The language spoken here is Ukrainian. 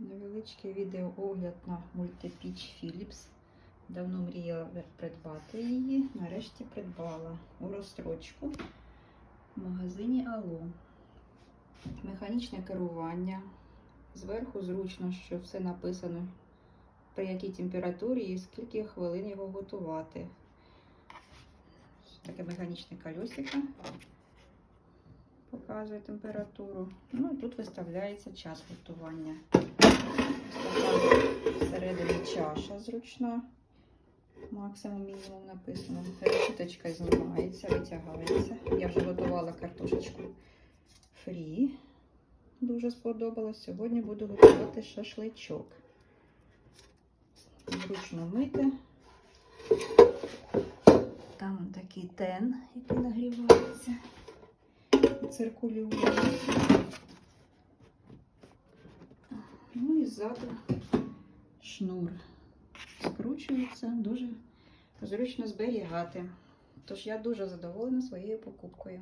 Невеличкий відеоогляд на мультипіч Philips. Давно мріяла придбати її. Нарешті придбала у розстрочку в магазині Алло. Механічне керування. Зверху зручно, що все написано, при якій температурі і скільки хвилин його готувати. Таке механічне колесико показує температуру. Ну і тут виставляється час готування. Всередині чаша зручна. Максимум мінімум написано. Решіточка знімається, витягається. Я вже готувала картошечку фрі. Дуже сподобалось. Сьогодні буду готувати шашличок. Зручно мити. Там такий тен, який нагрівається і циркулює. Ну і ззаду шнур скручується, дуже зручно зберігати. Тож я дуже задоволена своєю покупкою.